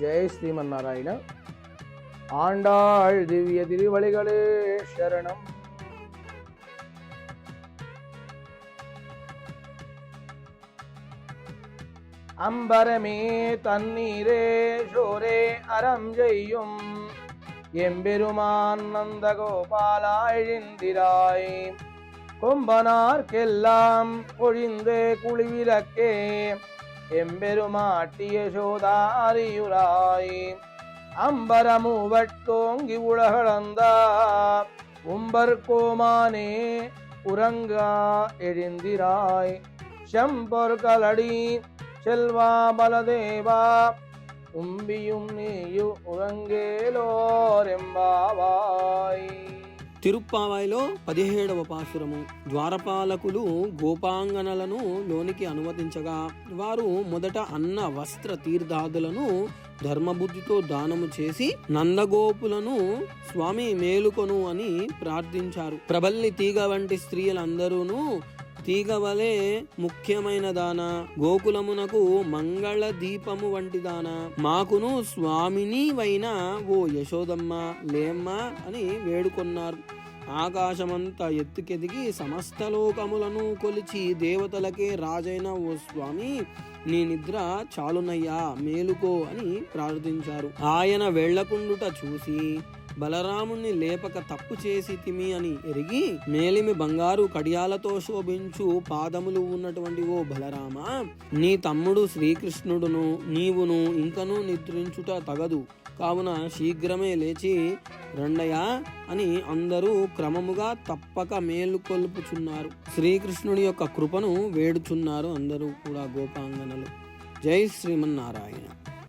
ஜெய் ஸ்ரீமன் ஸ்ரீமன்னாராயண. ஆண்டாள் திவ்ய திருவழிகளே சரணம். அம்பரமே தண்ணீரே ஷோரே அறம் செய்யும். எம்பெருமான் நந்தகோபாலா எழுந்திராய் கொம்பனார்க்கெல்லாம் பொழிந்து குளிவிலக்கே எம்பெருமாட்டிய சோதாரியுராய். அம்பரமூவட்டோங்கி உலகளந்தா. உம்பர் கோமானே உறங்கா எழுந்திராய். செம்பொர் கலடி செல்வா பலதேவா. உம்பியும் நீயு உறங்கேலோரெம்பாவாய் తిరుప్పావాయిలో పదిహేడవ పాశురము. ద్వారపాలకులు గోపాంగనలను లోనికి అనుమతించగా వారు మొదట అన్న వస్త్ర తీర్థాదులను ధర్మబుద్ధితో దానము చేసి నందగోపులను స్వామి మేలుకొను అని ప్రార్థించారు. ప్రబల్లి తీగ వంటి స్త్రీలందరూనూ తీగ వలె ముఖ్యమైన దాన. గోకులమునకు మంగళ దీపము వంటి దాన. మాకును స్వామిని వైన ఓ యశోదమ్మ లేమ్మా అని వేడుకొన్నారు. ఆకాశమంతా ఎత్తుకెదిగి సమస్త లోకములను కొలిచి దేవతలకే రాజైన ఓ స్వామి నీ నిద్ర చాలునయ్యా మేలుకో అని ప్రార్థించారు. ఆయన వెళ్ళకుండుట చూసి బలరాముణ్ణి లేపక తప్పు చేసి తిమి అని ఎరిగి మేలిమి బంగారు కడియాలతో శోభించు పాదములు ఉన్నటువంటి ఓ బలరామ నీ తమ్ముడు శ్రీకృష్ణుడును నీవును ఇంకనూ నిద్రించుట తగదు. కావున శీఘ్రమే లేచి రండయా అని అందరూ క్రమముగా తప్పక మేలుకొల్పుచున్నారు శ్రీకృష్ణుడి యొక్క కృపను వేడుచున్నారు అందరూ కూడా గోపాంగనలు. జై శ్రీమన్నారాయణ.